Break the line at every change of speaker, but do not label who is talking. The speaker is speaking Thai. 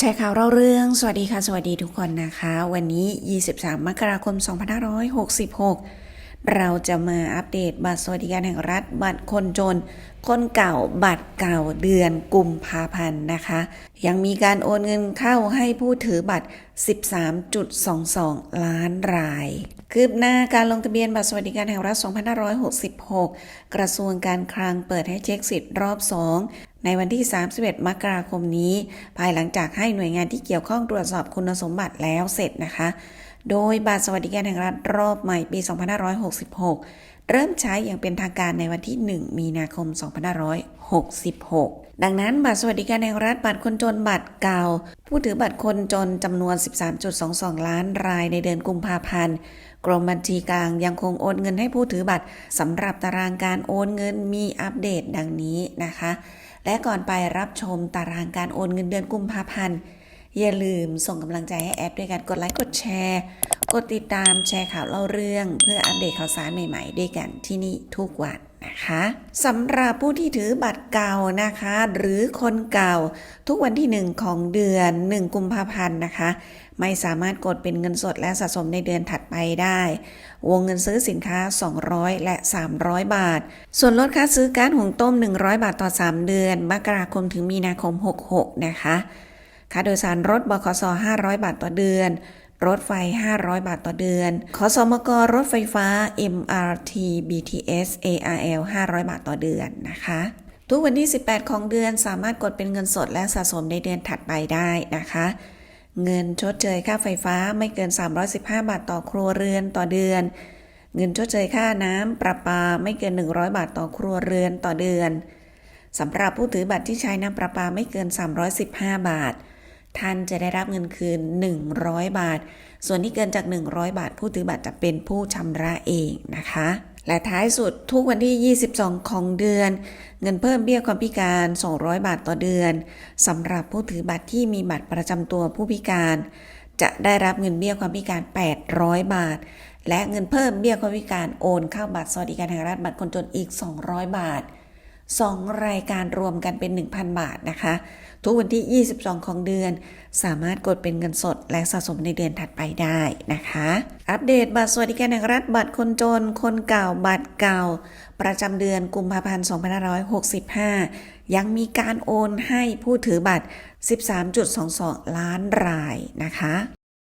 แชร์ข่าวเล่าเรื่อง สวัสดีค่ะ สวัสดีทุกคนนะคะ วันนี้ 23 มกราคม 2566 เราจะมาอัปเดตบัตรสวัสดิการแห่งรัฐ บัตรคนจน คนเก่า บัตรเก่าเดือนกุมภาพันธ์นะคะ ยังมีการโอนเงินเข้าให้ผู้ถือบัตร 13.22 ล้านราย คืบหน้าการลงทะเบียนบัตรสวัสดิการแห่งรัฐ 2566 กระทรวงการคลังเปิดให้เช็คสิทธิ์รอบ 2 ในวันที่ 31 มกราคมนี้ ภายหลังจากให้หน่วยงานที่เกี่ยวข้องตรวจสอบคุณสมบัติแล้วเสร็จนะคะ โดยบัตรสวัสดิการแห่งรัฐรอบใหม่ปี 2566 เริ่มใช้อย่างเป็นทางการในวันที่ 1 มีนาคม 2566ดังนั้นบัตรสวัสดิการแห่งรัฐบัตรคนจนบัตรเก่า ผู้ถือบัตรคนจนจำนวน 13.22 ล้านรายในเดือนกุมภาพันธ์กรมบัญชีกลางยังคงโอนเงินให้ผู้ถือบัตรสำหรับตารางการโอนเงินมีอัปเดตดังนี้นะคะ และก่อนไปรับชมตารางการโอนเงินเดือนกุมภาพันธ์ อย่าลืมส่งกำลังใจให้แอปด้วยการกดไลค์กดแชร์ กดติดตามแชร์ข่าวเล่าเรื่อง เพื่ออัปเดตข่าวสารใหม่ๆ ด้วยกันที่นี่ทุกวันนะคะสำหรับผู้ที่ถือบัตรเก่านะคะ หรือคนเก่า ทุกวันที่ 1 ของเดือน 1 กุมภาพันธ์นะคะ ไม่สามารถกดเป็นเงินสดและสะสมในเดือนถัดไปได้ วงเงินซื้อสินค้า 200 และ 300 บาท ส่วนลดค่าซื้อกาซหุงต้ม 100 บาทต่อ 3 เดือนมกราคมถึงมีนาคม 66 นะคะ ค่าโดยสารรถบขส500 บาทต่อเดือน รถไฟ 500 บาทต่อเดือนขสมกรถไฟฟ้า MRT BTS ARL 500 บาทต่อเดือนนะคะ ทุกวันที่ 18 ของเดือนสามารถกดเป็นเงินสดและสะสมในเดือนถัดไปได้นะคะ เงินชดเชยค่าไฟฟ้าไม่เกิน 315 บาทต่อครัวเรือนต่อเดือน เงินชดเชยค่าน้ำประปาไม่เกิน 100 บาทต่อครัวเรือนต่อเดือนสำหรับผู้ถือบัตรที่ใช้น้ำประปาไม่เกิน 315 บาท ท่านจะได้รับเงินคืน 100 บาท ส่วนที่เกินจาก 100 บาท ผู้ถือบัตรจะเป็นผู้ชำระเองนะคะ และท้ายสุดทุกวันที่ 22 ของเดือน เงินเพิ่มเบี้ยความพิการ 200 บาทต่อเดือนสำหรับผู้ถือบัตรที่มีบัตรประจำตัวผู้พิการ จะได้รับเงินเบี้ยความพิการ 800 บาท และเงินเพิ่มเบี้ยความพิการโอนเข้าบัตรสวัสดิการแห่งรัฐบัตรคนจนอีก 200 บาท 2 รายการรวมกันเป็น 1,000 บาทนะคะ ทุกวันที่ 22 ของเดือน สามารถกดเป็นเงินสดและสะสมในเดือนถัดไปได้นะคะ อัปเดตบัตรสวัสดิการแห่งรัฐบัตรคนจน คนเก่าบัตรเก่า ประจำเดือนกุมภาพันธ์ 2565 ยังมีการโอนให้ผู้ถือบัตร 13.22 ล้านรายนะคะ